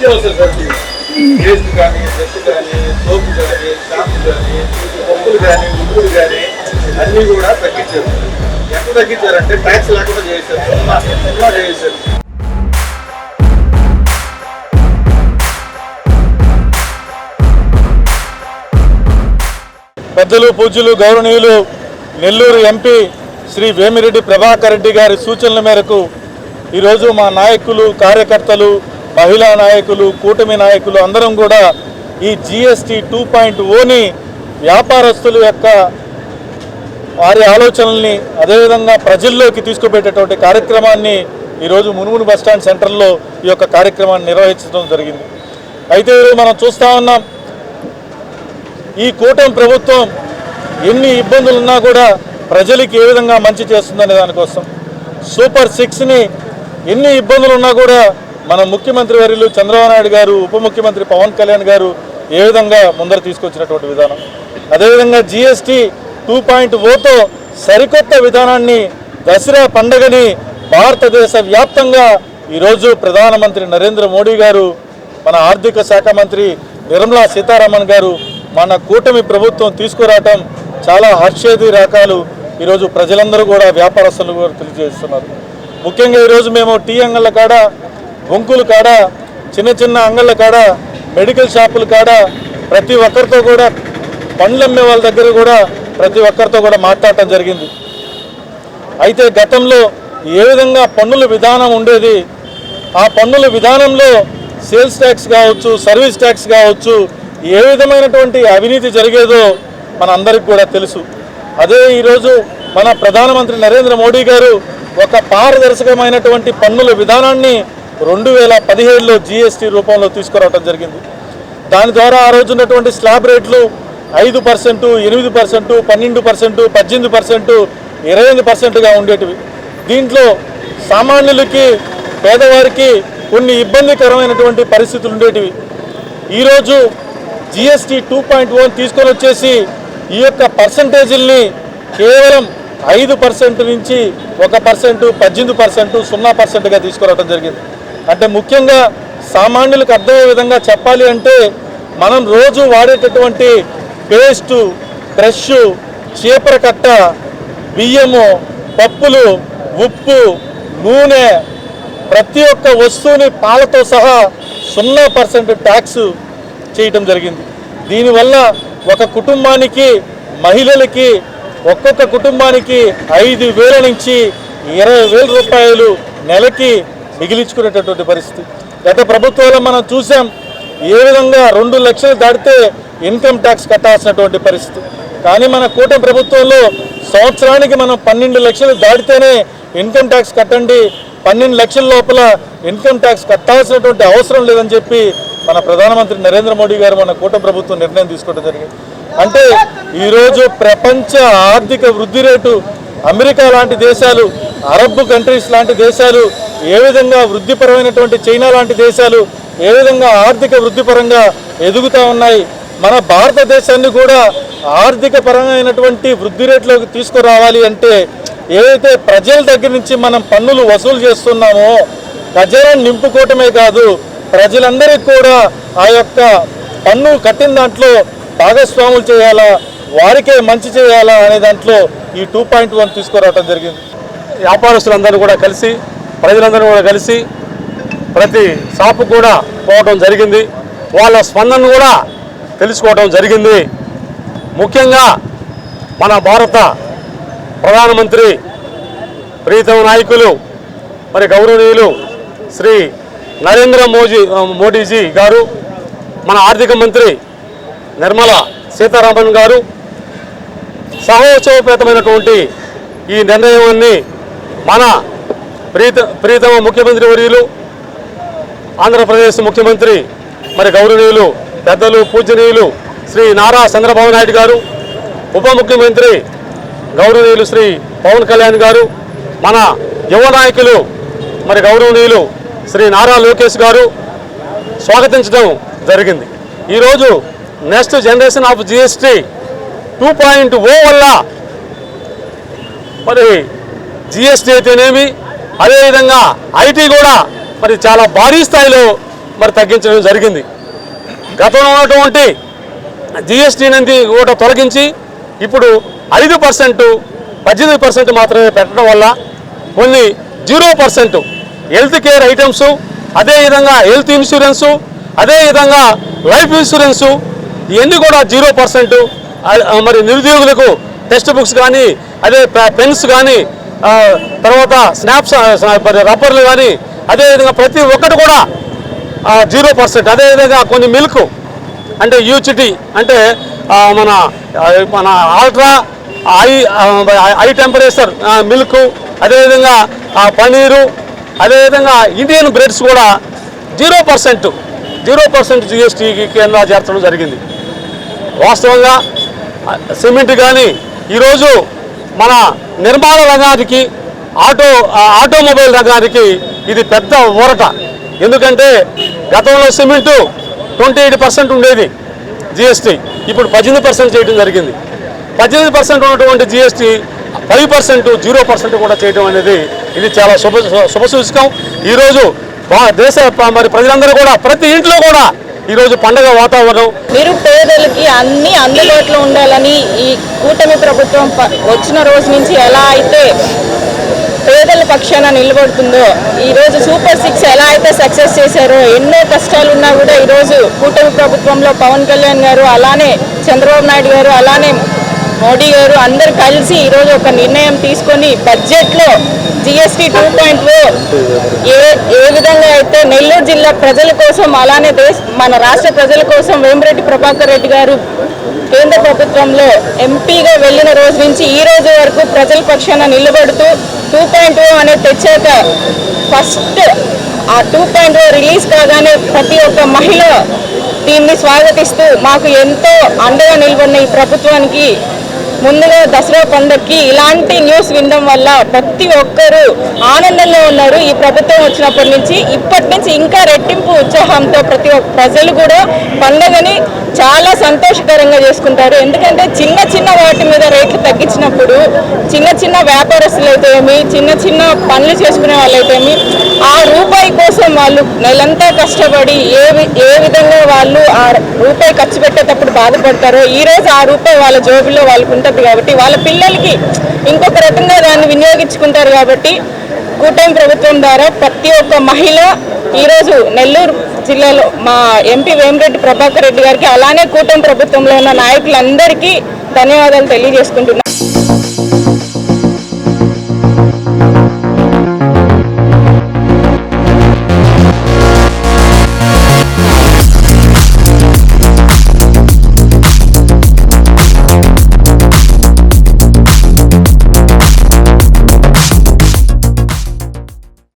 నిత్యావసర సరుకులు పేస్ట్ కానీ బ్రష్ కానీ సోపు కానీ షాంపూ కానీ పప్పులు కానీ ఉప్పులు కానీ అన్నీ కూడా తగ్గించారు. ఎంత తగ్గించారంటే ట్యాక్స్ లేకుండా చేశారు. సున్నా సున్నా చేశారు. పెద్దలు పూజ్యులు గౌరవనీయులు నెల్లూరు ఎంపీ శ్రీ వేమిరెడ్డి ప్రభాకర్ రెడ్డి గారి సూచనల మేరకు ఈరోజు మా నాయకులు కార్యకర్తలు మహిళా నాయకులు కూటమి నాయకులు అందరం కూడా ఈ జిఎస్టి టూ పాయింట్ ఓని oh వ్యాపారస్తుల యొక్క వారి ఆలోచనల్ని అదేవిధంగా ప్రజల్లోకి తీసుకుపెట్టేటువంటి కార్యక్రమాన్ని ఈరోజు మునుమును బస్టాండ్ సెంటర్లో ఈ యొక్క కార్యక్రమాన్ని నిర్వహించడం జరిగింది. అయితే ఈరోజు మనం చూస్తూ ఉన్నాం ఈ కూటమి ప్రభుత్వం ఎన్ని ఇబ్బందులు ఉన్నా కూడా ప్రజలకి ఏ విధంగా మంచి చేస్తుందనే దానికోసం. సూపర్ సిక్స్ని ఎన్ని ఇబ్బందులు ఉన్నా కూడా మన ముఖ్యమంత్రి వర్యులు చంద్రబాబు నాయుడు గారు ఉప ముఖ్యమంత్రి పవన్ కళ్యాణ్ గారు ఏ విధంగా ముందర తీసుకొచ్చినటువంటి విధానం? అదేవిధంగా జిఎస్టీ టూ పాయింట్ ఓతో సరికొత్త విధానాన్ని దసరా పండగని భారతదేశ వ్యాప్తంగా ఈరోజు ప్రధానమంత్రి నరేంద్ర మోడీ గారు మన ఆర్థిక శాఖ మంత్రి నిర్మలా సీతారామన్ గారు మన కూటమి ప్రభుత్వం తీసుకురావటం చాలా హర్షేది రకాలు ఈరోజు ప్రజలందరూ కూడా వ్యాపారస్తులు కూడా తెలియజేస్తున్నారు. ముఖ్యంగా ఈరోజు మేము టీ అంగళ్ళ కాడ బొంకుల కాడ చిన్న చిన్న అంగళ్ళ కాడ మెడికల్ షాపుల కాడ ప్రతి ఒక్కరితో కూడా పండ్లు అమ్మే వాళ్ళ దగ్గర కూడా ప్రతి ఒక్కరితో కూడా మాట్లాడటం జరిగింది. అయితే గతంలో ఏ విధంగా పన్నుల విధానం ఉండేది? ఆ పన్నుల విధానంలో సేల్స్ ట్యాక్స్ కావచ్చు సర్వీస్ ట్యాక్స్ కావచ్చు ఏ విధమైనటువంటి అవినీతి జరిగేదో మన అందరికి కూడా తెలుసు. అదే ఈరోజు మన ప్రధానమంత్రి నరేంద్ర మోడీ గారు ఒక పారదర్శకమైనటువంటి పన్నుల విధానాన్ని రెండు వేల పదిహేడులో జిఎస్టీ రూపంలో తీసుకురావడం జరిగింది. దాని ద్వారా ఆ రోజు ఉన్నటువంటి స్లాబ్ రేట్లు ఐదు పర్సెంటు ఎనిమిది పర్సెంటు పన్నెండు పర్సెంటు పద్దెనిమిది పర్సెంటు ఇరవై ఎనిమిది పర్సెంట్గా ఉండేటివి. దీంట్లో సామాన్యులకి పేదవారికి కొన్ని ఇబ్బందికరమైనటువంటి పరిస్థితులు ఉండేటివి. ఈరోజు జిఎస్టీ టూ పాయింట్ వన్ తీసుకొని వచ్చేసి ఈ యొక్క పర్సంటేజీల్ని కేవలం ఐదు పర్సెంట్ నుంచి ఒక పర్సెంట్ పద్దెనిమిది పర్సెంట్ సున్నా పర్సెంట్గా తీసుకురావడం జరిగింది. అంటే ముఖ్యంగా సామాన్యులకు అర్థమయ్యే విధంగా చెప్పాలి అంటే మనం రోజు వాడేటటువంటి పేస్టు బ్రష్ చీపర కట్ట బియ్యము పప్పులు ఉప్పు నూనె ప్రతి ఒక్క వస్తువుని పాలతో సహా సున్నా పర్సెంట్ ట్యాక్స్ చేయటం జరిగింది. దీనివల్ల ఒక కుటుంబానికి మహిళలకి ఒక్కొక్క కుటుంబానికి ఐదు వేల నుంచి ఇరవై వేల రూపాయలు నెలకి మిగిలించుకునేటటువంటి పరిస్థితి. గత ప్రభుత్వాల్లో మనం చూసాం ఏ విధంగా రెండు లక్షలు దాటితే ఇన్కమ్ ట్యాక్స్ కట్టాల్సినటువంటి పరిస్థితి. కానీ మన కూటమి ప్రభుత్వంలో సంవత్సరానికి మనం పన్నెండు లక్షలు దాటితేనే ఇన్కమ్ ట్యాక్స్ కట్టండి పన్నెండు లక్షల లోపల ఇన్కమ్ ట్యాక్స్ కట్టాల్సినటువంటి అవసరం లేదని చెప్పి మన ప్రధానమంత్రి నరేంద్ర మోడీ గారు మన కూటమి ప్రభుత్వం నిర్ణయం తీసుకోవడం జరిగింది. అంటే ఈరోజు ప్రపంచ ఆర్థిక వృద్ధి రేటు అమెరికా లాంటి దేశాలు అరబ్ కంట్రీస్ లాంటి దేశాలు ఏ విధంగా వృద్ధిపరమైనటువంటి చైనా లాంటి దేశాలు ఏ విధంగా ఆర్థిక వృద్ధిపరంగా ఎదుగుతూ ఉన్నాయి? మన భారతదేశాన్ని కూడా ఆర్థిక పరమైనటువంటి వృద్ధి రేట్లోకి తీసుకురావాలి అంటే ఏదైతే ప్రజల దగ్గర నుంచి మనం పన్నులు వసూలు చేస్తున్నామో ప్రజలను నింపుకోవటమే కాదు ప్రజలందరికీ కూడా ఆ యొక్క పన్ను కట్టిన దాంట్లో భాగస్వాములు చేయాలా? వారికే మంచి చేయాలా? అనే దాంట్లో ఈ టూ పాయింట్ వన్ తీసుకురావడం జరిగింది. వ్యాపారస్తులందరూ కూడా కలిసి ప్రజలందరూ కూడా కలిసి ప్రతి షాపు కూడా పోవడం జరిగింది. వాళ్ళ స్పందన కూడా తెలుసుకోవడం జరిగింది. ముఖ్యంగా మన భారత ప్రధానమంత్రి ప్రీతమ నాయకులు మరి గౌరవనీయులు శ్రీ నరేంద్ర మోదీ మోడీజీ గారు మన ఆర్థిక మంత్రి నిర్మల సీతారామన్ గారు సహోత్సవపేతమైనటువంటి ఈ నిర్ణయాన్ని మన ప్రీత ప్రీతమ ముఖ్యమంత్రి వర్యులు ఆంధ్రప్రదేశ్ ముఖ్యమంత్రి మరి గౌరవనీయులు పెద్దలు పూజనీయులు శ్రీ నారా చంద్రబాబు నాయుడు గారు ఉప ముఖ్యమంత్రి గౌరవనీయులు శ్రీ పవన్ కళ్యాణ్ గారు మన యువ నాయకులు మరి గౌరవనీయులు శ్రీ నారా లోకేష్ గారు స్వాగతించడం జరిగింది. ఈరోజు next generation of GST two point O వల్ల మరి జిఎస్టీ అయితేనేమి? అదేవిధంగా ఐటీ కూడా మరి చాలా భారీ స్థాయిలో మరి తగ్గించడం జరిగింది. గతంలో ఉన్నటువంటి జిఎస్టీ అనేది కూడా తొలగించి ఇప్పుడు ఐదు పర్సెంట్ పద్దెనిమిది పర్సెంట్ మాత్రమే పెట్టడం వల్ల కొన్ని zero percent health care items అదేవిధంగా హెల్త్ ఇన్సూరెన్సు అదేవిధంగా లైఫ్ ఇన్సూరెన్సు ఇవన్నీ కూడా జీరో పర్సెంట్. మరి నిరుద్యోగులకు టెక్స్ట్ బుక్స్ కానీ అదే పె- పెన్స్ కానీ తర్వాత స్నాప్స్ రబ్బర్లు కానీ అదేవిధంగా ప్రతి ఒక్కటి కూడా జీరో పర్సెంట్. అదేవిధంగా కొన్ని మిల్క్ అంటే యూచిటీ అంటే మన మన ఆల్ట్రా ఐ ఆ, ఐ టెంపరేచర్ మిల్క్ అదేవిధంగా పనీరు అదేవిధంగా ఇండియన్ బ్రెడ్స్ కూడా జీరో పర్సెంట్ జీరో పర్సెంట్ జిఎస్టీకి కేంద్ర చేర్చడం జరిగింది. వాస్తవంగా సిమెంట్ కానీ ఈరోజు మన నిర్మాణ రంగానికి ఆటో ఆటోమొబైల్ రంగానికి ఇది పెద్ద ఊరట. ఎందుకంటే గతంలో సిమెంటు ట్వంటీ ఎయిట్ పర్సెంట్ ఉండేది జిఎస్టీ ఇప్పుడు పద్దెనిమిది పర్సెంట్ చేయడం జరిగింది. పద్దెనిమిది పర్సెంట్ ఉన్నటువంటి GST five percent zero percent కూడా చేయడం అనేది ఇది చాలా శుభ శుభసూచకం ఈరోజు దేశ మరి ప్రజలందరూ కూడా ప్రతి ఇంట్లో కూడా ఈరోజు పండగ వాతావరణం. నిరుపేదలకి అన్ని అందుబాటులో ఉండాలని ఈ కూటమి ప్రభుత్వం ప- వచ్చిన రోజు నుంచి ఎలా అయితే పేదల పక్షాన నిలబడుతుందో ఈరోజు సూపర్ సిక్స్ ఎలా అయితే సక్సెస్ చేశారో ఎన్నో కష్టాలు ఉన్నా కూడా ఈరోజు కూటమి ప్రభుత్వంలో పవన్ కళ్యాణ్ గారు అలానే చంద్రబాబు నాయుడు గారు అలానే మోడీ గారు అందరు కలిసి ఈరోజు ఒక నిర్ణయం తీసుకొని బడ్జెట్లో జిఎస్టీ టూ పాయింట్ ఏ ఏ విధంగా అయితే నెల్లూరు జిల్లా ప్రజల కోసం అలానే దేశ మన రాష్ట్ర ప్రజల కోసం వేమిరెడ్డి ప్రభాకర్ రెడ్డి గారు కేంద్ర ప్రభుత్వంలో ఎంపీగా వెళ్ళిన రోజు నుంచి ఈ రోజు వరకు ప్రజల పక్షాన నిలబడుతూ టూ పాయింట్ అనేది తెచ్చాక ఫస్ట్ ఆ టూ పాయింట్ రిలీజ్ కాగానే ప్రతి ఒక్క మహిళ దీన్ని స్వాగతిస్తూ మాకు ఎంతో అండగా నిలబడిన ఈ ప్రభుత్వానికి ముందుగా దసరా పండుగకి ఇలాంటి న్యూస్ వినడం వల్ల ప్రతి ఒక్కరూ ఆనందంలో ఉన్నారు. ఈ ప్రభుత్వం వచ్చినప్పటి నుంచి ఇప్పటి నుంచి ఇంకా రెట్టింపు ఉత్సాహంతో ప్రతి ఒక్క ప్రజలు కూడా పండుగని చాలా సంతోషకరంగా చేసుకుంటారు. ఎందుకంటే చిన్న చిన్న వాటి మీద రేట్లు తగ్గించినప్పుడు చిన్న చిన్న వ్యాపారస్తులు అయితే ఏమి చిన్న చిన్న పనులు చేసుకునే వాళ్ళైతే ఏమి ఆ రూపాయి కోసం వాళ్ళు నెలంతా కష్టపడి ఏ వి- ఏ విధంగా వాళ్ళు ఆ రూపాయి ఖర్చు పెట్టేటప్పుడు బాధపడతారో ఈ రోజు ఆ రూపాయి వాళ్ళ జోబులో వాళ్ళకు ఉంటుంది కాబట్టి వాళ్ళ పిల్లలకి ఇంకొక రకంగా దాన్ని వినియోగించుకుంటారు కాబట్టి కూటమి ప్రభుత్వం ద్వారా ప్రతి ఒక్క మహిళ ఈరోజు నెల్లూరు జిల్లాలో మా ఎంపీ వేమిరెడ్డి ప్రభాకర్ రెడ్డి గారికి అలానే కూటమి ప్రభుత్వంలో ఉన్న నాయకులందరికీ ధన్యవాదాలు తెలియజేసుకుంటున్నాను